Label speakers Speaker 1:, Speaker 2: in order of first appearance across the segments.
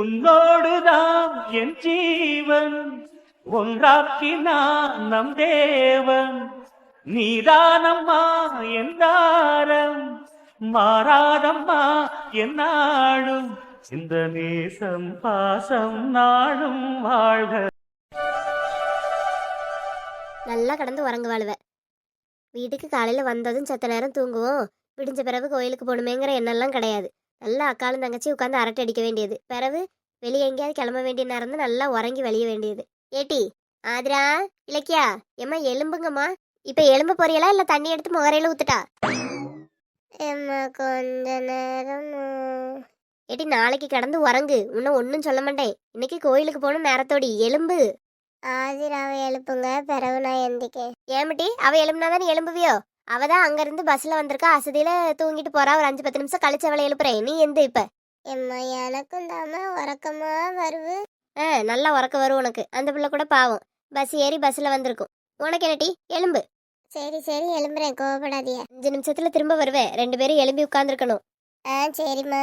Speaker 1: உன்னோடுதான் என் ஜீவன். ஒன்றாக்கினான் நம் தேவன். நீதானம்மா என்றாரம் மாறாதம்மா என்னும் இந்த நேசம் பாசம் நாடும் வாழ்க.
Speaker 2: நல்லா கடந்து உறங்க வாழ்வ. வீட்டுக்கு காலையில் வந்ததும் செத்த நேரம் தூங்குவோம். விடிஞ்ச பிறகு கோயிலுக்கு போகணுமேங்கிற எண்ணெல்லாம் கிடையாது. நல்லா அக்காலும் தங்கச்சி உட்காந்து அரட்டை அடிக்க வேண்டியது. பிறகு வெளியே எங்கேயாவது கிளம்ப வேண்டிய நேரம் தான் நல்லா உறங்கி வெளிய வேண்டியது. ஏட்டி ஆதிரா இலக்கியா ஏம்மா எலும்புங்கம்மா இப்போ எலும்பு பொரியலா இல்லை தண்ணி எடுத்து முகரையில ஊத்துட்டா? ஏம்மா கொஞ்ச நேரம் ஏட்டி நாளைக்கு கிடந்து உறங்கு. இன்னும் ஒன்றும் சொல்ல மாட்டேன். இன்னைக்கு கோயிலுக்கு போகணும் நேரத்தோடி. எலும்பு. ஆதிராவை எழுப்புங்க. பிறகு நான் எந்திக்கேன். ஏமிட்டி அவ எழுப்புனா நீ எழும்புவியோ அவ தான் அங்கிருந்து பஸ்ல வந்திருக்கா அசதியில தூங்கிட்டு போறா. ஒரு அஞ்சு பத்து நிமிஷம் கழிச்சு அவளை எழுப்புறேன். நீ எந்த இப்ப. எம்மா எனக்கும் தாம உறக்கமா வருவு ஆ நல்லா உறக்க வரும் உனக்கு. அந்த பிள்ளை கூட பாவம். பஸ் ஏறி பஸ்ல வந்திருக்கும். உனக்கு என்னடி எலும்பு. சரி சரி எழும்புறேன் கோவப்படாதிய அஞ்சு நிமிஷத்துல திரும்ப வருவேன் ரெண்டு பேரும் எழும்பி உட்கார்ந்துருக்கணும். ஆ சரிம்மா.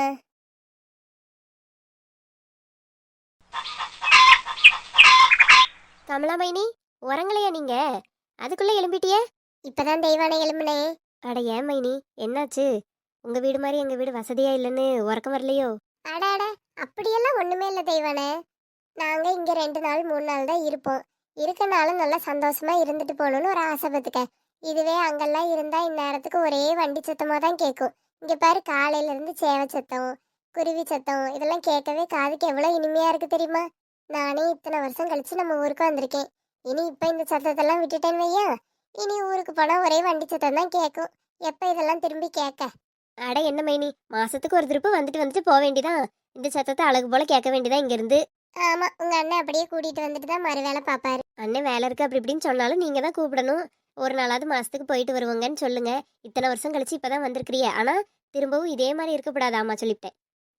Speaker 2: கமலாமைனி உறங்கலையா நீங்க? அதுக்குள்ள எழும்பிட்டியே? இப்பதான் தெய்வானை எழும்புனே அட ஏன் மைனி? என்னாச்சு? உங்க வீடு மாதிரி எங்க வீடு வசதியா இல்லைன்னு உறக்கம் வரலையோ? அட அட அப்படியெல்லாம் ஒண்ணுமே இல்லை தெய்வானே. நாங்க இங்க ரெண்டு நாள் மூணு நாள் தான் இருப்போம். இருக்கனாலும் நல்லா சந்தோஷமா இருந்துட்டு போகணும்னு ஒரு ஆசைப்பட்டுக்க இதுவே அங்கெல்லாம் இருந்தா இந்நேரத்துக்கு ஒரே வண்டி சத்தமா தான் கேட்கும் இங்க பாரு காலையில இருந்து சேவை சத்தம் குருவி சத்தம் இதெல்லாம் கேட்கவே காதுக்கு எவ்வளவு இனிமையா இருக்கு தெரியுமா? நானே இத்தனை வருஷம் கழிச்சு நம்ம ஊருக்கு வந்திருக்கேன். இனி இப்ப இந்த சத்தத்தெல்லாம் விட்டுட்டேன்னு வையா இனி ஊருக்கு போனா ஒரே வண்டி சத்தம் தான் கேட்கும் எப்ப இதெல்லாம் திரும்பி கேட்க? அட என்ன மைனி மாசத்துக்கு ஒரு திருப்பு வந்துட்டு வந்துட்டு போக வேண்டியதான் இந்த சத்தத்தை அழகு போல கேட்க வேண்டியதா இங்க இருந்து ஆமா உங்க அண்ணன் அப்படியே கூட்டிட்டு வந்துட்டு தான் மறு வேலை பாப்பாரு. அண்ணன் வேலை இருக்கு அப்படி இப்படின்னு சொன்னாலும் நீங்க தான் கூப்பிடணும். ஒரு நாளாவது மாசத்துக்கு போயிட்டு வருவாங்கன்னு சொல்லுங்க. இத்தனை வருஷம் கழிச்சு இப்பதான் வந்திருக்கிறிய ஆனா திரும்பவும் இதே மாதிரி இருக்கக்கூடாதாமா சொல்லிவிட்டேன்.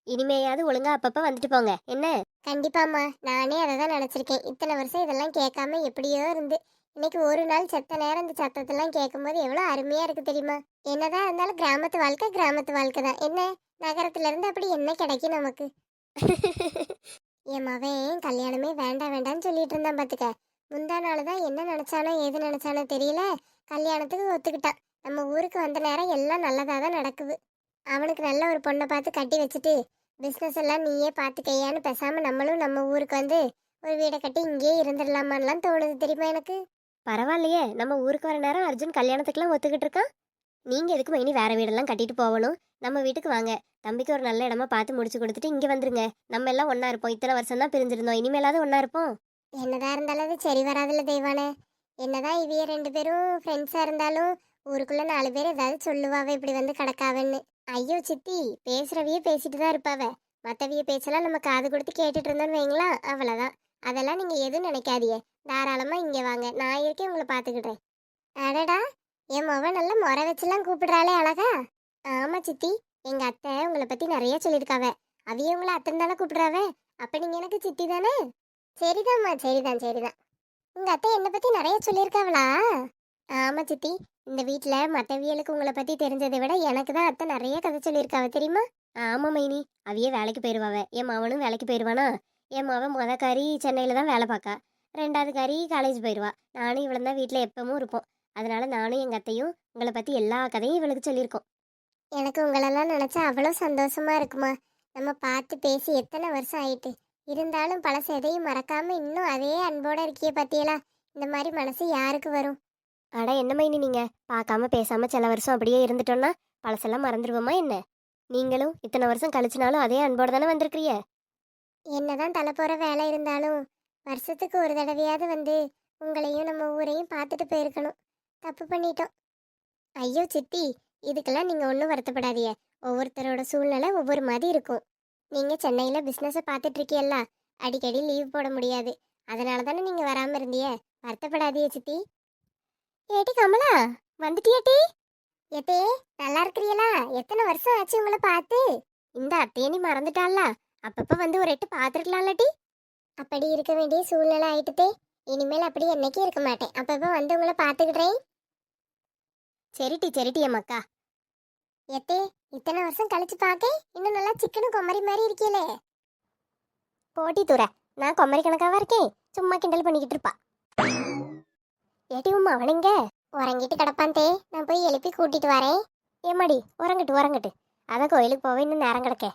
Speaker 2: இனிமேயாவது ஒழுங்கா அப்பப்ப வந்துட்டு போங்க. என்ன? கண்டிப்பாம்மா. நானே அதை தான் நினச்சிருக்கேன். இத்தனை வருஷம் இதெல்லாம் கேட்காம எப்படியோ இருந்து இன்னைக்கு ஒரு நாள் செத்த நேரம் இந்த சத்தத்தெல்லாம் கேட்கும்போது எவ்வளோ அருமையா இருக்கு தெரியுமா? என்னதான் இருந்தாலும் கிராமத்து வாழ்க்கை கிராமத்து வாழ்க்கை தான். என்ன? நகரத்துல இருந்து அப்படி என்ன கிடைக்கும் நமக்கு? என் மவன் கல்யாணமே வேண்டாம் வேண்டாம்னு சொல்லிட்டு இருந்தான் பாத்துக்க. முந்தா நாள் தான் என்ன நினைச்சானோ ஏது நினைச்சானோ தெரியல. கல்யாணத்துக்கு ஒத்துக்கிட்டான். நம்ம ஊருக்கு வந்த நேரம் எல்லாம் நல்லதாக தான் நடக்குது. அவனுக்கு நல்ல ஒரு பொண்ணை பார்த்து கட்டி வச்சுட்டு பிஸ்னஸ் எல்லாம் நீயே பார்த்துக்கையான்னு பேசாமல் நம்மளும் நம்ம ஊருக்கு வந்து ஒரு வீடை கட்டி இங்கேயே இருந்துடலாமான்லாம் தோணுது தெரியுமா எனக்கு? பரவாயில்லையே. நம்ம ஊருக்கு வர நேரம் அர்ஜுன் கல்யாணத்துக்குலாம் ஒத்துக்கிட்டு இருக்கான்? நீங்கள் எதுக்கு இனி வேறு வீடெல்லாம் கட்டிட்டு போகணும்? நம்ம வீட்டுக்கு வாங்க. தம்பிக்கு ஒரு நல்ல இடமா பார்த்து முடிச்சு கொடுத்துட்டு இங்கே வந்துருங்க. நம்ம எல்லாம் ஒன்றா இருப்போம். இத்தனை வருஷம் தான் பிரிஞ்சிருந்தோம். இனிமேலாவது ஒன்றா இருப்போம். என்னதான் இருந்தாலும் அது சரி வராதுல்ல தெய்வானே. என்னதான் இவைய ரெண்டு பேரும் ஃப்ரெண்ட்ஸாக இருந்தாலும் ஊருக்குள்ளே நாலு பேர் ஏதாவது சொல்லுவாவே இப்படி வந்து கிடக்காவன்னு. ஐயோ சித்தி பேசுகிறவையே பேசிட்டு தான் இருப்பாவ. மற்றவிய பேச்செல்லாம் நம்ம காது கொடுத்து கேட்டுட்டு இருந்தோம்னு வைங்களா அவ்வளோதான் அதெல்லாம் நீங்கள் எதுவும் நினைக்காதீங்க. தாராளமாக இங்கே வாங்க. நான் இருக்கே உங்களை பார்த்துக்கிட்டேன் அடடா! என் மவ நல்லா முறை வச்சுலாம் கூப்பிடுறாளே அழகா. ஆமாம் சித்தி எங்கள் அத்தை உங்களை பற்றி நிறைய சொல்லியிருக்காவ. அவையே உங்களை அத்தனை தானே கூப்பிடுறாவ? அப்போ நீங்கள் எனக்கு சித்தி தானே? சரிதாம்மா சரிதான் சரிதான். உங்கள் அத்தை என்னை பற்றி நிறைய சொல்லியிருக்காவளா? ஆமாம் சித்தி இந்த வீட்டில் மற்றவியலுக்கு உங்களை பற்றி தெரிஞ்சதை விட எனக்கு தான் அத்தை நிறைய கதை சொல்லியிருக்காவ தெரியுமா? ஆமாம் மைனி அவையே வேலைக்கு போயிடுவாவ என் மவனும் வேலைக்கு போயிடுவானா என் மவன் மொத காரி சென்னையில் தான் வேலை பார்க்கா ரெண்டாவது காரி காலேஜ் போயிடுவா நானும் இவளும் தான் வீட்டில் எப்பவும் இருப்போம். அதனால நானும் எங்கள் அத்தையும் உங்களை பற்றி எல்லா கதையும் இவளுக்கு சொல்லியிருக்கோம். எனக்கு உங்களெல்லாம் நினச்சா அவ்வளோ சந்தோஷமா இருக்குமா? நம்ம பார்த்து பேசி எத்தனை வருஷம் ஆயிட்டு? இருந்தாலும் பழச எதையும் மறக்காம இன்னும் அதே அன்போட இருக்கியே பத்தியலா? இந்த மாதிரி மனசு யாருக்கு வரும்? அட என்ன மைனி நீங்க? பார்க்காம பேசாம சில வருஷம் அப்படியே இருந்துட்டோம்னா பழசெல்லாம் மறந்துடுவோமா என்ன? நீங்களும் இத்தனை வருஷம் கழிச்சுனாலும் அதே அன்போட தானே வந்திருக்கிறீங்க? என்னதான் தலை போகிற வேலை இருந்தாலும் வருஷத்துக்கு ஒரு தடவையாவது வந்து உங்களையும் நம்ம ஊரையும் பார்த்துட்டு போயிருக்கணும். தப்பு பண்ணிட்டோம். ஐயோ சித்தி இதுக்கெல்லாம் நீங்கள் ஒன்றும் வருத்தப்படாதீங்க. ஒவ்வொருத்தரோட சூழ்நிலை ஒவ்வொரு மாதிரி இருக்கும். நீங்கள் சென்னையில் பிஸ்னஸை பார்த்துட்டு அடிக்கடி லீவ் போட முடியாது. அதனால தானே நீங்கள் வராமல் இருந்தீங்க? வருத்தப்படாதிய சித்தி. ஏட்டி கமலா வந்துட்டியாட்டி எத்தே நல்லா இருக்கிறீங்களா எத்தனை வருஷம் ஆச்சு உங்களை பார்த்து? இந்த அத்தையை நீ மறந்துட்டாளா? அப்பப்ப வந்து ஒரு எட்டு பார்த்துருக்கலாம்லட்டி அப்படி இருக்க வேண்டிய சூழ்நிலை ஆயிட்டுதே. இனிமேல் அப்படி என்னைக்கும் இருக்க மாட்டேன். அப்பப்போ வந்து உங்களை பார்த்துக்கிடுறேன் சரிட்டி சரிட்டி அம்மாக்கா. எத்தே இத்தனை வருஷம் கழிச்சு பார்க்க இன்னும் நல்லா சிக்கனும் கொமரி மாதிரி இருக்கீங்களே போட்டி தூர நான் கொமரி கணக்காவா இருக்கேன்? சும்மா கிண்டல் பண்ணிக்கிட்டு இருப்பா. ஏட்டி உமா அவனுங்க? உறங்கிட்டு கிடப்பான் தே. நான் போய் எழுப்பி கூட்டிட்டு வரேன். ஏமாடி உறங்கட்டு உறங்கட்டு. அதான் கோயிலுக்கு போக இன்னும் நேரம் கிடக்க.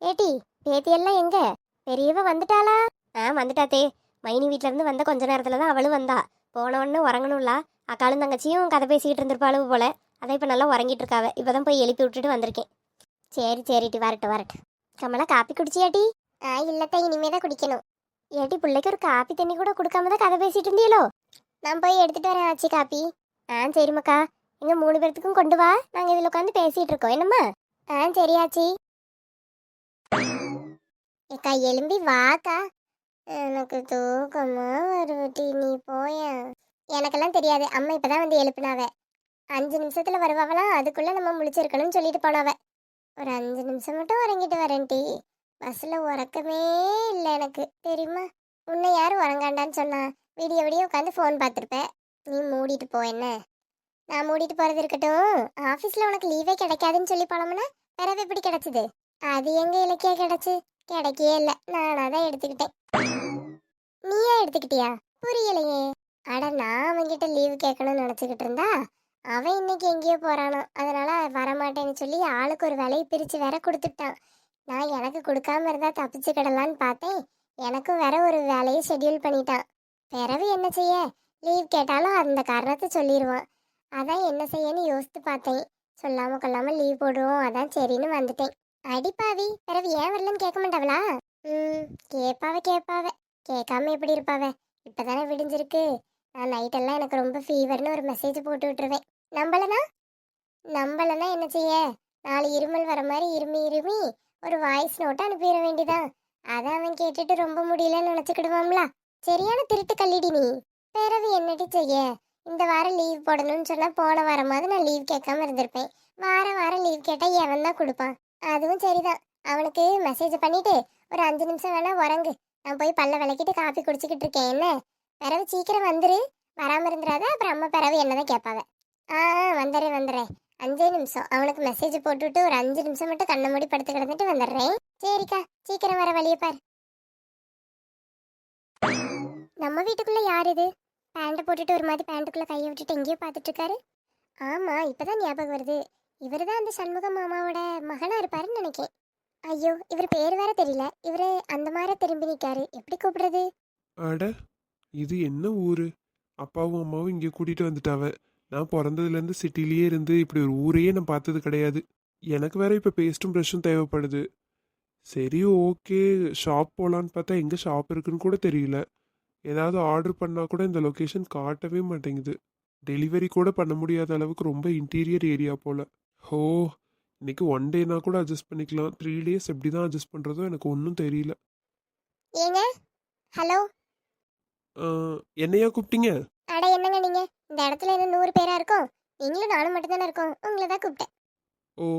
Speaker 2: ஏட்டி பேத்தியெல்லாம் எங்க? பெரியவ வந்துட்டாளா? ஆ வந்துட்டாத்தே. மைனி வீட்ல இருந்து வந்த கொஞ்ச நேரத்துல தான் அவளும் வந்தா. போன உடனே உறங்கணும்ல. அக்காளும் தங்கச்சியும் கதை பேசிக்கிட்டு இருந்திருப்பாளு போல. அதான் இப்போ நல்லா உறங்கிட்டு இருக்காவ. இப்போதான் போய் எழுப்பி விட்டுட்டு வந்திருக்கேன். சரி சரிட்டி வரட்டு வரட்டு கமலா காப்பி குடிச்சியாட்டி ஆ இல்லத்த. இனிமே தான் குடிக்கணும். ஏட்டி பிள்ளைக்கு ஒரு காப்பி தண்ணி கூட கொடுக்காம தான் கதை பேசிட்டு இருந்தீங்களோ நான் போய் எடுத்துட்டு வரேன் ஆச்சி காப்பி. ஆ சரிம்மாக்கா. எங்க மூணு பேர்த்துக்கும் கொண்டு வா. நாங்க இதுல உட்காந்து பேசிட்டு இருக்கோம். என்னம்மா? ஆ சரி ஆச்சி. ஏக்கா எலும்பி வாக்கா எனக்கு தூக்கமா வருவட்டி நீ போய? எனக்கெல்லாம் தெரியாது. அம்மா இப்பதான் வந்து எழுப்பினாவ. அஞ்சு நிமிஷத்துல வருவாவலாம் அதுக்குள்ள நம்ம முழிச்சிருக்கணும்னு சொல்லிட்டு போனாவ. ஒரு அஞ்சு நிமிஷம் மட்டும் உறங்கிட்டு வரேன்டி பஸ்ல உறக்கமே இல்லை எனக்கு. தெரியுமா? உன்னை யாரும் உறங்காண்டான்னு சொன்னா? விடிய விடிய உட்காந்து ஃபோன் பார்த்துருப்பேன் நீ மூடிட்டு போ என்ன? நான் மூடிட்டு போறது இருக்கட்டும். ஆஃபீஸ்ல உனக்கு லீவே கிடைக்காதுன்னு சொல்லி போனோம்னா பிறகு எப்படி கிடைச்சது. அது எங்க இலக்கியா கிடைச்சு? கிடைக்கவே இல்லை. நானா தான் எடுத்துக்கிட்டேன். நீயா எடுத்துக்கிட்டியா? புரியலையே. அட நான் அவன்கிட்ட லீவு கேட்கணும்னு நினச்சிக்கிட்டு இருந்தா அவன் இன்னைக்கு எங்கேயோ போறானோ. அதனால வரமாட்டேன்னு சொல்லி ஆளுக்கு ஒரு வேலையை பிரிச்சு வேற கொடுத்துட்டான். நான் எனக்கு கொடுக்காம இருந்தா தப்பிச்சுக்கிடலான்னு பார்த்தேன். எனக்கும் வேற ஒரு வேலையை ஷெட்யூல் பண்ணிட்டான். பிறவு என்ன செய்ய? லீவ் கேட்டாலும் அந்த காரணத்தை சொல்லிடுவான் அதான் என்ன செய்யன்னு யோசித்து பார்த்தேன். சொல்லாம கொள்ளாம லீவ் போடுவோம். அதான் சரின்னு வந்துட்டேன். அடிப்பாவி பிறவு ஏன் வரலன்னு கேட்க மாட்டாவளா? ம் கேட்பாவ கேட்பாவ கேட்காம எப்படி இருப்பாவ? இப்போதானே விடிஞ்சிருக்கு. நான் நைட்டெல்லாம் எனக்கு ரொம்ப ஃபீவர்னு ஒரு மெசேஜ் போட்டு விட்டுருவேன். நம்பலனா? நம்பலனா என்ன செய்ய? நாலு இருமல் வர மாதிரி இருமி இருமி ஒரு வாய்ஸ் நோட்டை அனுப்பிட வேண்டிதான். அதை அவன் கேட்டுட்டு ரொம்ப முடியலன்னு நினச்சிக்கிடுவான்ல. சரியான திருட்டு கல்லிடி நீ. பிறவு என்னடி செய்ய? இந்த வாரம் லீவ் போடணும்னு சொன்னால் போன வாரமாவது நான் லீவ் கேட்காம இருந்திருப்பேன். வார வாரம் லீவ் கேட்டால் எவன் தான் கொடுப்பான். அதுவும் சரிதான். அவனுக்கு மெசேஜ் பண்ணிட்டு ஒரு அஞ்சு நிமிஷம் வேணா உறங்கு. நான் போய் பல்ல விளக்கிட்டு காப்பி குடிச்சிக்கிட்டு இருக்கேன். என்ன? பிறவு சீக்கிரம் வந்துரு. வராமல் இருந்துடாத. அப்புறம் அம்மா பிறவு என்னதான் கேட்பாவ. ஆ ஆ, வந்துடுறேன் வந்துடுறேன். அஞ்சே நிமிஷம். அவனுக்கு மெசேஜ் போட்டுவிட்டு ஒரு அஞ்சு நிமிஷம் மட்டும் கண்ணை மூடி படுத்து கிடந்துட்டு வந்துடுறேன். சரிக்கா சீக்கிரம் வர வழியை பார். நம்ம வீட்டுக்குள்ள யார் இது? பேண்ட்டை போட்டுட்டு ஒரு மாதிரி பேண்ட்டுக்குள்ள கையை விட்டுட்டு எங்கேயோ பார்த்துட்டு இருக்காரு. ஆமா இப்பதான் ஞாபகம் வருது. இவர் தான் அந்த சண்முக மாமாவோட மகனாக இருப்பாருன்னு நினைக்கேன். ஐயோ இவர் பேர் வேற தெரியல. இவர் அந்த மாதிரி திரும்பி நிற்காரு எப்படி கூப்பிடுறது?
Speaker 3: அட இது என்ன ஊர்? அப்பாவும் அம்மாவும் இங்கே கூட்டிகிட்டு வந்துட்டாவ. நான் பிறந்ததுலேருந்து சிட்டிலேயே இருந்து இப்படி ஒரு ஊரையே நான் பார்த்தது கிடையாது. எனக்கு வேற இப்போ பேஸ்ட்டும் ப்ரெஷ்ஷும் தேவைப்படுது. சரி ஓகே. ஷாப் போகலான்னு பார்த்தா எங்கே ஷாப் இருக்குன்னு கூட தெரியல. ஏதாவது ஆர்டர் பண்ணால் கூட இந்த லொக்கேஷன் காட்டவே மாட்டேங்குது. டெலிவரி கூட பண்ண முடியாத அளவுக்கு ரொம்ப இன்டீரியர் ஏரியா போல். ஹோ இன்னைக்கு ஒன் டேனா கூட அட்ஜஸ்ட் பண்ணிக்கலாம். த்ரீ டேஸ் எப்படி தான் அட்ஜஸ்ட் பண்ணுறதோ எனக்கு ஒன்றும் தெரியல.
Speaker 2: ஏங்க? ஹலோ
Speaker 3: என்னையா கூப்பிட்டீங்க?
Speaker 2: அட என்னங்க நீங்க? இந்த இடத்துல என்ன நூறு பேரா இருக்கோம். நீங்களும் நானும் மட்டும் தானே இருக்கோம். உங்களை தான் கூப்பிட்டேன்.
Speaker 3: ஓ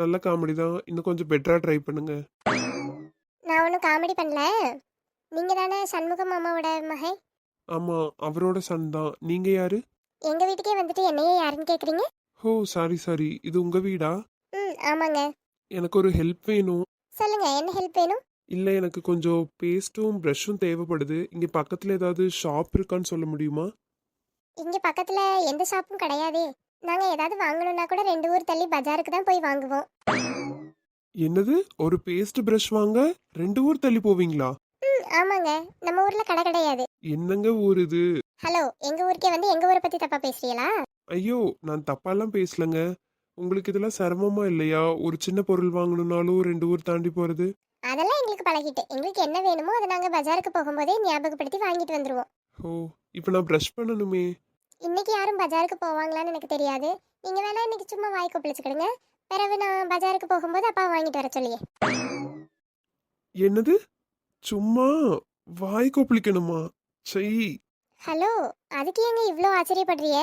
Speaker 3: நல்ல காமெடி தான். இன்னும் கொஞ்சம் பெட்டராக ட்ரை பண்ணுங்க.
Speaker 2: நான் ஒன்றும் காமெடி பண்ணல. நீங்க தானே சண்முக மாமாவோட மகன்?
Speaker 3: ஆமாம் அவரோட சன் தான். நீங்கள் யாரு?
Speaker 2: எங்க வீட்டுக்கே வந்துட்டு என்னையே யாருன்னு கேக்குறீங்க?
Speaker 3: ஓ சாரி சாரி இது உங்கள் வீடா?
Speaker 2: ம் ஆமாங்க.
Speaker 3: எனக்கு ஒரு ஹெல்ப் வேணும்.
Speaker 2: சொல்லுங்க என்ன ஹெல்ப் வேணும்?
Speaker 3: இல்லை எனக்கு கொஞ்சம் பேஸ்ட்டும் ப்ரஷ்ஷும் தேவைப்படுது. இங்கே பக்கத்தில் ஏதாவது ஷாப் இருக்கான்னு சொல்ல முடியுமா?
Speaker 2: இங்க பக்கத்துல எந்த ஷாப்பும் கிடையாதே. நாங்க ஏதாவது வாங்கணும்னா கூட ரெண்டு ஊர் தள்ளி பஜாருக்கு தான் போய் வாங்குவோம்.
Speaker 3: என்னது? ஒரு பேஸ்ட் ப்ரஷ் வாங்க ரெண்டு ஊர் தள்ளி போவீங்களா?
Speaker 2: ம் ஆமாங்க. நம்ம ஊர்ல கடை கிடையாது.
Speaker 3: என்னங்க ஊர் இது?
Speaker 2: ஹலோ எங்க ஊருக்கே வந்து எங்க ஊரை பத்தி தப்பா பேசுறீங்களா?
Speaker 3: ஐயோ! நான் தப்பாலாம் பேசலங்க. உங்களுக்கு இதெல்லாம் சிரமமா இல்லையா? ஒரு சின்ன பொருள் வாங்கணும்னாலும் ரெண்டு ஊர் தாண்டி போகிறது
Speaker 2: அதெல்லாம் எங்களுக்கு பழகிட்டு. எங்களுக்கு என்ன வேணுமோ அதை நாங்க பஜாருக்கு போகும்போதே ஞாபகப்படுத்தி வாங்கிட்டு வந்துருவோம்.
Speaker 3: ஓ! இப்போ நான் ப்ரஷ் பண்ணணுமே.
Speaker 2: இன்னைக்கு யாரும் பஜாருக்கு போவாங்களான்னு எனக்கு தெரியாது. நீங்க வேணா இன்னைக்கு சும்மா வாய் கொப்பளிச்சுக்கிடுங்க. பிறகு நான் பஜாருக்கு போகும்போது அப்பா வாங்கிட்டு வர சொல்லியே.
Speaker 3: என்னது? சும்மா? வாய் கொப்பளிக்கணுமா? சை
Speaker 2: ஹலோ! அதுக்கு ஏங்க இவ்வளோ ஆச்சரியப்படுறிய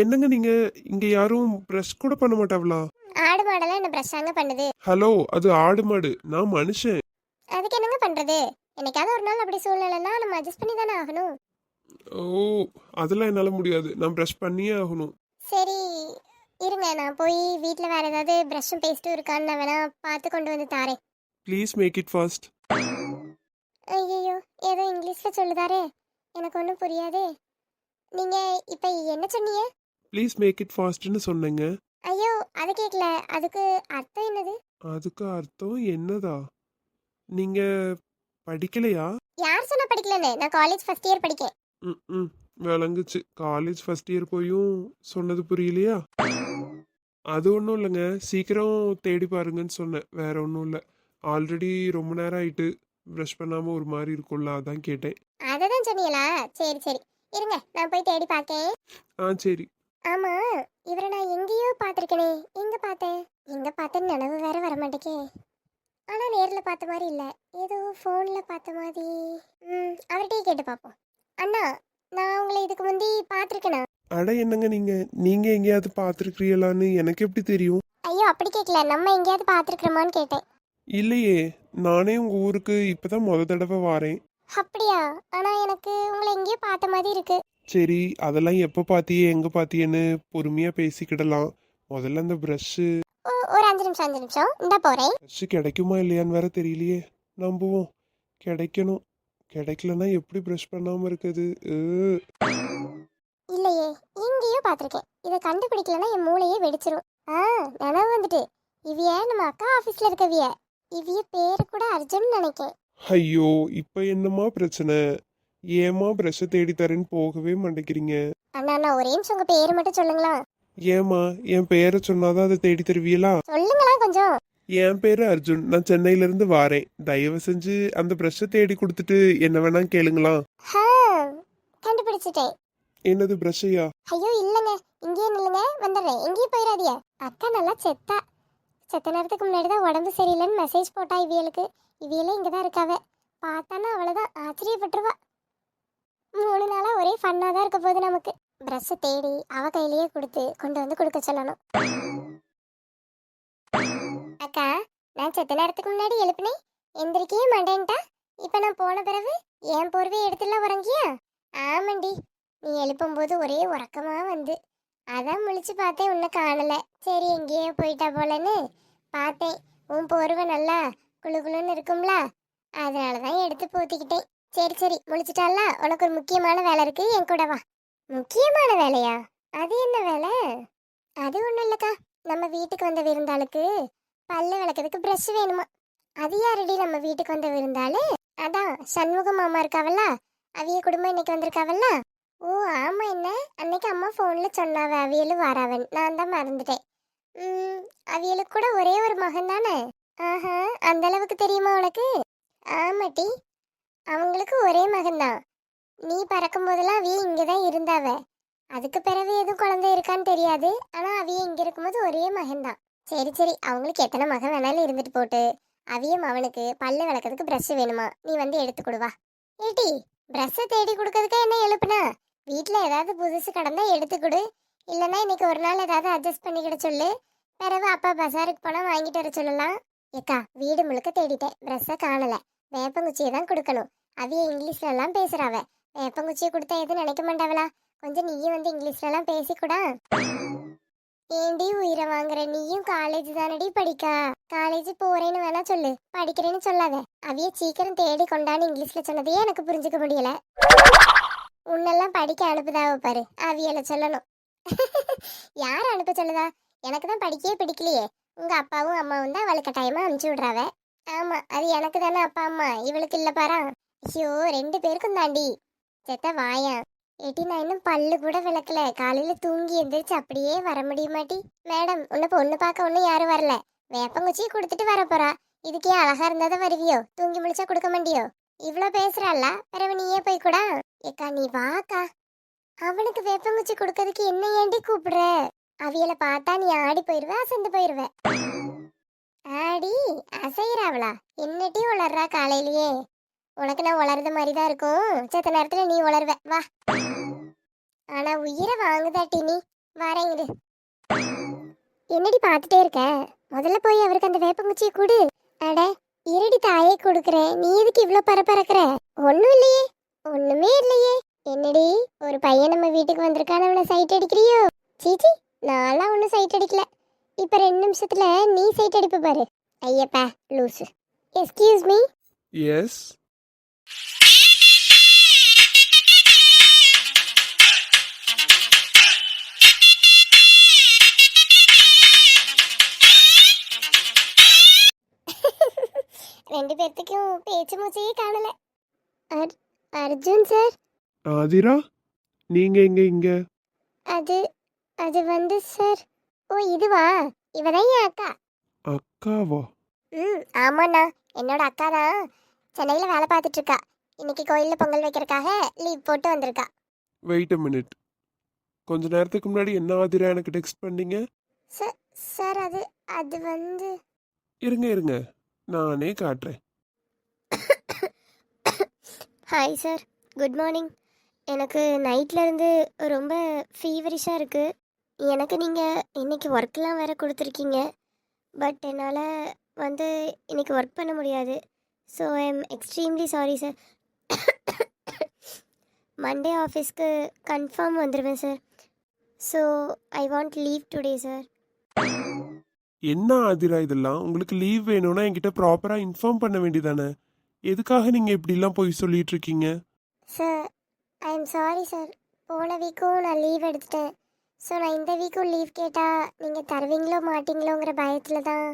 Speaker 3: என்னங்க நீங்க? இங்க யாரும் ப்ரஷ் கூட பண்ண மாட்டாங்களா
Speaker 2: ஆடு மாடெல்லாம் என்ன பிரஷாங்க பண்ணுது?
Speaker 3: ஹலோ அது ஆடு மாடு. நான் மனுஷன்.
Speaker 2: அதுக்கு என்னங்க பண்றது? என்னைக்காவது ஒரு நாள் அப்படி சூழ்நிலைன்னா நம்ம அட்ஜஸ்ட் பண்ணி தானே ஆகணும்.
Speaker 3: ஓ அதெல்லாம் என்னால முடியாது. நான் ப்ரஷ் பண்ணியே ஆகணும்.
Speaker 2: சரி இருங்க. நான் போய் வீட்டில் வேற ஏதாவது ப்ரஷ்ஷும் பேஸ்ட்டும் இருக்கான்னு நான் வேணா பார்த்து கொண்டு வந்து தாரேன்.
Speaker 3: ப்ளீஸ் மேக் இட் ஃபாஸ்ட்
Speaker 2: ஐயோ ஏதோ இங்கிலீஷ்ல சொல்லுதாரே. எனக்கு ஒன்றும் புரியாதே. நீங்க இப்ப என்ன சொன்னீங்க?
Speaker 3: ப்ளீஸ் மேக் இட் ஃபாஸ்ட்னு சொன்னேங்க.
Speaker 2: ஐயோ அது கேட்கல அதுக்கு அர்த்தம் என்னது?
Speaker 3: அதுக்கு அர்த்தம் என்னதா? நீங்க படிக்கலையா?
Speaker 2: யார் சொன்னா படிக்கலன்னு? நான் காலேஜ் ஃபர்ஸ்ட் இயர் படிக்கேன்.
Speaker 3: ம் ம். விளங்குச்சு. காலேஜ் ஃபர்ஸ்ட் இயர் போயும் சொன்னது புரியலையா? அது ஒன்றும் இல்லைங்க. சீக்கிரம் தேடி பாருங்கன்னு சொன்னேன். வேற ஒன்றும் இல்லை. ஆல்ரெடி ரொம்ப நேரம் ஆயிட்டு ப்ரஷ் பண்ணாமல் ஒரு மாதிரி இருக்கும்ல அதான் கேட்டேன்.
Speaker 2: அதை தான் சொன்னீங்களா? சரி சரி. இருங்க நான் போய் தேடி பார்க்கேன்
Speaker 3: ஆ சரி.
Speaker 2: ஆமா இவரை நான் எங்கேயோ பார்த்துருக்கனே எங்க பார்த்தேன்? எங்க பார்த்தேன்னு நினைவு வேற வர மாட்டேக்கே. ஆனா நேர்ல பார்த்த மாதிரி இல்ல ஏதோ ஃபோன்ல பார்த்த மாதிரி. ம் அவர்கிட்டயே கேட்டு பார்ப்போம். அண்ணா நான் உங்களை இதுக்கு முந்தி பார்த்துருக்கேனா?
Speaker 3: அட என்னங்க நீங்க நீங்க எங்கேயாவது பார்த்துருக்கிறீங்களான்னு எனக்கு எப்படி தெரியும்?
Speaker 2: ஐயோ அப்படி கேட்கல நம்ம எங்கேயாவது பார்த்துருக்கிறோமான்னு கேட்டேன்.
Speaker 3: இல்லையே நானே உங்க ஊருக்கு இப்பதான் முத தடவை வாரேன்.
Speaker 2: அப்படியா? ஆனா எனக்கு உங்களை எங்கேயோ பார்த்த மாதிரி இருக்கு.
Speaker 3: சரி அதெல்லாம் எப்போ பார்த்தியே எங்க பார்த்தியேன்னு பொறுமையா பேசிக்கிடலாம். முதல்ல அந்த ப்ரஷ்ஷு
Speaker 2: ஓ, ஒரு அஞ்சு நிமிஷம் அஞ்சு நிமிஷம். இந்த போறேன்.
Speaker 3: ப்ரஷ்ஷு கிடைக்குமா இல்லையான்னு வேற தெரியலையே. நம்புவோம். கிடைக்கணும். கிடைக்கலன்னா எப்படி ப்ரஷ் பண்ணாம இருக்குது? ஏ.
Speaker 2: இல்லையே எங்கேயோ பார்த்துருக்கேன். இதை கண்டுபிடிக்கலன்னா என் மூளையே வெடிச்சிரும். ஆ நினைவு வந்துட்டு. இவிய நம்ம அக்கா ஆஃபீஸில் இருக்கவிய. இவிய பேரு கூட அர்ஜுன் நினைக்கேன்.
Speaker 3: ஐயோ இப்போ என்னம்மா பிரச்சனை? ஏம்மா ப்ரஷ்ஷை தேடி தரேன்னு போகவே மாட்டேங்கிறீங்க?
Speaker 2: அண்ணா அண்ணா ஒரே நிமிஷம் உங்க பேரு மட்டும் சொல்லுங்களா?
Speaker 3: ஏம்மா என் பேரை சொன்னாதான் அதை தேடி தருவீங்களா?
Speaker 2: சொல்லுங்களா கொஞ்சம்.
Speaker 3: என் பேரு அர்ஜுன். நான் சென்னையில இருந்து வாரேன். தயவு செஞ்சு அந்த ப்ரஷ்ஷை தேடி கொடுத்துட்டு என்ன வேணா கேளுங்களா?
Speaker 2: ஹா கண்டுபிடிச்சிட்டேன்.
Speaker 3: என்னது ப்ரஷ்ஷையா
Speaker 2: ஐயோ இல்லைங்க. இங்கேயே நில்லுங்க. வந்துடுறேன். எங்கேயும் போயிடாதீங்க. அக்கா நல்லா செத்தா. செத்த நேரத்துக்கு முன்னாடி தான் உடம்பு சரியில்லைன்னு மெசேஜ் போட்டா இவியலுக்கு. இவியலே இங்கே தான் இருக்காவ. பார்த்தானா அவ்வளோதான் ஆச்சரியப்பட்டுருவா. மூணு நாளாக ஒரே ஃபன்னாக தான் இருக்க போகுது நமக்கு. ப்ரெஷ்ஷை தேடி அவ கையிலேயே கொடுத்து கொண்டு வந்து கொடுக்க சொல்லணும். அக்கா நான் செத்த நேரத்துக்கு முன்னாடி எழுப்பினேன். எந்திரிக்கவே மாட்டேன்ட்டா. இப்போ நான் போன பிறகு என் போர்வையை எடுத்துலாம் உறங்கியா? ஆமாண்டி. நீ எழுப்பும்போது ஒரே உறக்கமா வந்து. அதான் முழிச்சு பார்த்தேன் உன்னை காணலை. சரி எங்கேயோ போயிட்டா போலன்னு. பார்த்தேன். உன் போர்வை நல்லா குளுகுளுன்னு இருக்கும்ல? அதனால தான் எடுத்து போத்திக்கிட்டேன். சரி சரி முழிச்சிட்டால உனக்கு ஒரு முக்கியமான வேலை இருக்கு என் கூட வா. முக்கியமான வேலையா? அது என்ன வேலை? அது ஒன்றும் இல்லைக்கா. நம்ம வீட்டுக்கு வந்த விருந்தாளுக்கு பல்லு விளக்கிறதுக்கு ப்ரஷ் வேணுமா? அது யாரடி நம்ம வீட்டுக்கு வந்த விருந்தாளு? அதான் சண்முக மாமா இருக்காவல்ல? அவிய குடும்பம் இன்னைக்கு வந்திருக்காவல்ல? ஓ ஆமா என்ன? அன்னைக்கு அம்மா ஃபோனில் சொன்னாவ அவியலும் வாராவன் நான் தான் மறந்துட்டேன். ம் அவியலுக்கு கூட ஒரே ஒரு மகன் தானே? ஆஹா அந்த அளவுக்கு தெரியுமா உனக்கு? ஆமாட்டி. அவங்களுக்கு ஒரே மகன்தான். நீ பறக்கும் போதெல்லாம் அவிய இங்கே தான் இருந்தாவ. அதுக்கு பிறகு எதுவும் குழந்தை இருக்கான்னு தெரியாது. ஆனா அவிய இங்க இருக்கும்போது ஒரே மகன் தான் சரி சரி. அவங்களுக்கு எத்தனை மகன் வேணாலும் இருந்துட்டு போட்டு அவியும் அவனுக்கு பல்லு விளக்கிறதுக்கு ப்ரஷ் வேணுமா? நீ வந்து எடுத்து கொடுவா ஏட்டி ப்ரஷ்ஷை தேடி கொடுக்கறதுக்கா என்ன எழுப்புனா? வீட்டில் ஏதாவது புதுசு கடந்தா எடுத்து கொடு. இல்லைன்னா இன்னைக்கு ஒரு நாள் ஏதாவது அட்ஜஸ்ட் பண்ணிக்கிட சொல்லு. பிறகு அப்பா பசாருக்கு போனால் வாங்கிட்டு வர சொல்லலாம். ஏக்கா வீடு முழுக்க தேடிட்டேன். ப்ரெஷ்ஷை காணல. வேப்பங்குச்சியை தான் கொடுக்கணும். அவிய இங்கிலீஷ்லலாம் பேசுகிறாவ பேசுறாவ. வேப்பங்குச்சியை கொடுத்தா எதுவும் நினைக்க மாட்டாவளா? கொஞ்சம் நீயும் வந்து இங்கிலீஷ்லலாம் பேசிக்கூடா. ஏண்டி உயிரை வாங்குற? நீயும் காலேஜ் தானடி படிக்கா? காலேஜ் போறேன்னு வேணா சொல்லு. படிக்கிறேன்னு சொல்லாத. அவிய சீக்கிரம் தேடி கொண்டான்னு இங்கிலீஷ்ல சொன்னதையே எனக்கு புரிஞ்சுக்க முடியல. உன்னெல்லாம் படிக்க அனுப்புதாவ பாரு. அவியல சொல்லணும். யார் அனுப்ப சொல்லுதா? எனக்கு தான் படிக்கவே பிடிக்கலையே. உங்க அப்பாவும் அம்மாவும் தான் அவளுக்கு கட்டாயமா அனுப்பிச்சி விடுறாவ. ஆமா அது எனக்கு தானே அப்பா அம்மா. இவளுக்கு இல்லை பாரா. ஐயோ ரெண்டு பேருக்கும் தாண்டி. செத்த வாயா. எட்டி நான் இன்னும் பல்லு கூட விளக்கல. காலையில தூங்கி எந்திரிச்சு அப்படியே வர முடியுமாட்டி? மேடம் உன்னை பொண்ணு பார்க்க ஒன்றும் யாரும் வரல. வேப்பங்குச்சியை கொடுத்துட்டு வர போறா. இதுக்கே அழகா இருந்தாதான் வருவியோ? தூங்கி முடிச்சா கொடுக்க மாட்டியோ? இவ்வளோ பேசுறாள்ல பிறவு நீயே போய் கூட? ஏக்கா நீ வாக்கா. அவனுக்கு வேப்பங்குச்சி கொடுக்கறதுக்கு என்ன ஏண்டி கூப்பிடுற? அவியலை பார்த்தா நீ ஆடி போயிருவ அசந்து போயிருவ. ஆடி அசைறாவளா என்னட்டி உளர்றா காலையிலயே? உனக்கு நான் உளர்ற மாதிரி தான் இருக்கும். செத்த நேரத்துல நீ உளர்வ. வா. ஆனா உயிரை வாங்குதாட்டி நீ. வரேங்குது என்னடி பார்த்துட்டே இருக்க? முதல்ல போய் அவருக்கு அந்த வேப்பங்குச்சியை கொடு. அட இருடி தாயே கொடுக்குறேன் நீ எதுக்கு இவ்வளோ பரபரக்கிற ஒன்றும் இல்லையே. ஒன்றுமே இல்லையே. என்னடி ஒரு பையன் நம்ம வீட்டுக்கு வந்திருக்கான அவனை சைட் அடிக்கிறியோ? சீச்சி நான்லாம் ஒன்றும் சைட் அடிக்கல. இப்போ ரெண்டு நிமிஷத்துல நீ சைட் அடிப்ப பாரு. ஐயப்பா லூசு. எஸ்கியூஸ் மீ
Speaker 3: எஸ்
Speaker 2: ரெண்டு பேர்த்துக்கும் பேச்சு மூச்சையே காணல. அர் அர்ஜுன் சார்
Speaker 3: ஆதிரா நீங்க எங்க இங்க?
Speaker 2: அது அது வந்து சார் ஓ இதுவா? இவதான் என் அக்கா?
Speaker 3: அக்காவா?
Speaker 2: ம் ஆமாண்ணா. என்னோட அக்கா தான் சென்னையில் வேலை பார்த்துட்டு இருக்கா இன்னைக்கு கோயிலில் பொங்கல் வைக்கிறதுக்காக லீவ் போட்டு வந்திருக்கா.
Speaker 3: வெயிட் அ மினிட் கொஞ்ச நேரத்துக்கு முன்னாடி என்ன ஆதிரா எனக்கு டெக்ஸ்ட் பண்ணீங்க?
Speaker 2: சார் சார் அது அது வந்து
Speaker 3: இருங்க இருங்க. நானே காட்டுறேன்.
Speaker 2: ஹாய் சார் குட் மார்னிங் எனக்கு நைட்ல இருந்து ரொம்ப ஃபீவரிஷாக இருக்குது எனக்கு நீங்கள் இன்னைக்கு ஒர்க்லாம் வேற கொடுத்துருக்கீங்க. பட் என்னால் வந்து இன்னைக்கு ஒர்க் பண்ண முடியாது. So I am extremely sorry sir Monday ஆஃபீஸ்க்கு கன்ஃபார்ம் வந்துடுவேன் sir so I want leave today sir
Speaker 3: என்ன ஆதிரா இதெல்லாம்? உங்களுக்கு லீவ் வேணும்னா என்கிட்ட ப்ராப்பரா இன்ஃபார்ம் பண்ண வேண்டியதானே? எதுக்காக நீங்க இப்படிலாம் போய் சொல்லிட்டு இருக்கீங்க?
Speaker 2: Sir I am sorry sir போன வீக்கும் நான் லீவ் எடுத்துட்டேன். ஸோ நான் இந்த வீக்கும் லீவ் கேட்டால் நீங்கள் தருவீங்களோ மாட்டீங்களோங்கிற பயத்தில் தான்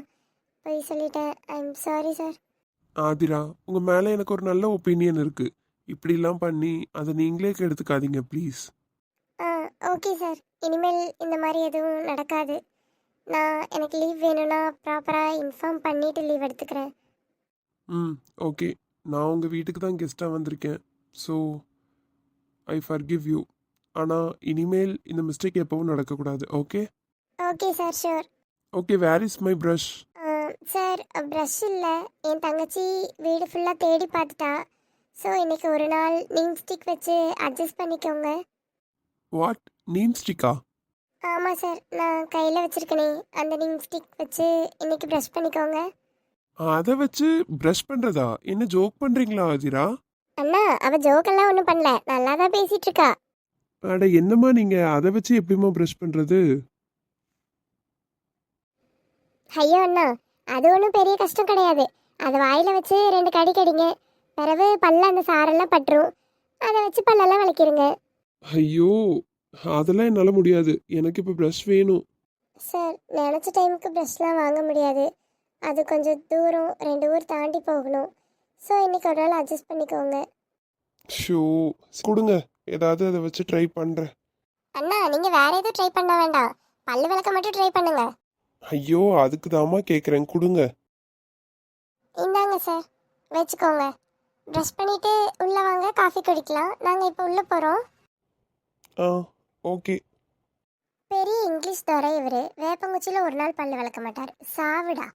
Speaker 2: போய் சொல்லிட்டேன். I am sorry sir
Speaker 3: Aadhira உங்க மேல எனக்கு ஒரு நல்ல ஒப்பீனியன் இருக்கு. இப்படிலாம் பண்ணி அதை நீங்களே கெடுத்துக்காதீங்க ப்ளீஸ்
Speaker 2: ஆ ஓகே சார் இனிமேல் இந்த மாதிரி எதுவும் நடக்காது. நான் எனக்கு லீவ் வேணும்னா ப்ராப்பராக இன்ஃபார்ம் பண்ணிவிட்டு லீவ் எடுத்துக்கிறேன்.
Speaker 3: ம் ஓகே நான் உங்கள் வீட்டுக்கு தான் கெஸ்ட்டாக வந்திருக்கேன். ஸோ ஐ ஃபர்கிவ் யூ ஆனால் இனிமேல் இந்த மிஸ்டேக் எப்பவும் நடக்கக்கூடாது. Okay
Speaker 2: okay sir sure
Speaker 3: okay where is my brush
Speaker 2: sir brush இல்லை. என் தங்கச்சி வீடு ஃபுல்லாக தேடி பார்த்துட்டா. ஸோ இன்னைக்கு ஒரு நாள் நீம் ஸ்டிக் வச்சு அட்ஜஸ்ட் பண்ணிக்கோங்க.
Speaker 3: வாட் நீம் ஸ்டிக்கா
Speaker 2: ஆமாம் சார் நான் கையில் வச்சுருக்கனே. அந்த நீம் ஸ்டிக் வச்சு இன்னைக்கு ப்ரஷ் பண்ணிக்கோங்க.
Speaker 3: அதை வச்சு ப்ரஷ் பண்ணுறதா என்ன ஜோக் பண்ணுறீங்களா ஆதிரா?
Speaker 2: அண்ணா அவ ஜோக்கெல்லாம் ஒன்றும் பண்ணல. நல்லா தான் பேசிகிட்டு இருக்கா.
Speaker 3: அட என்னம்மா நீங்கள் அதை வச்சு எப்படிம்மா ப்ரஷ் பண்ணுறது
Speaker 2: ஐயோ அண்ணா. அது ஒன்றும் பெரிய கஷ்டம் கிடையாது. அதை வாயில் வச்சு ரெண்டு கடி கடிங்க. பிறகு பல்ல அந்த சாரெல்லாம் பட்டுரும். அதை வச்சு பல்லெல்லாம் வலிக்கிறங்க
Speaker 3: ஐயோ அதெல்லாம் என்னால் முடியாது. எனக்கு இப்போ ப்ரஷ் வேணும்.
Speaker 2: சார் நினச்ச டைமுக்கு ப்ரஷ்லாம் வாங்க முடியாது. அது கொஞ்சம் தூரம் ரெண்டு ஊர் தாண்டி போகணும். ஸோ இன்னைக்கு ஒரு நாள் அட்ஜஸ்ட் பண்ணிக்கோங்க.
Speaker 3: ஷோ கொடுங்க. ஏதாவது அதை வச்சு ட்ரை பண்ணுறேன்
Speaker 2: அண்ணா நீங்கள் வேற எதுவும் ட்ரை பண்ண வேண்டாம். பல்லு விளக்க மட்டும் ட்ரை பண்ணுங்க.
Speaker 3: ஐயோ அதுக்கு தாம்மா கேட்குறேன் கொடுங்க.
Speaker 2: இந்தாங்க சார் வச்சுக்கோங்க. ப்ரஷ் பண்ணிவிட்டு உள்ளே வாங்க. காஃபி குடிக்கலாம். நாங்கள் இப்போ உள்ளே போகிறோம்
Speaker 3: ஆ ஓகே
Speaker 2: பெரிய இங்கிலீஷ் துறை இவர். வேப்பங்குச்சியில் ஒரு நாள் பல்லு விளக்க மாட்டார். சாவிடா.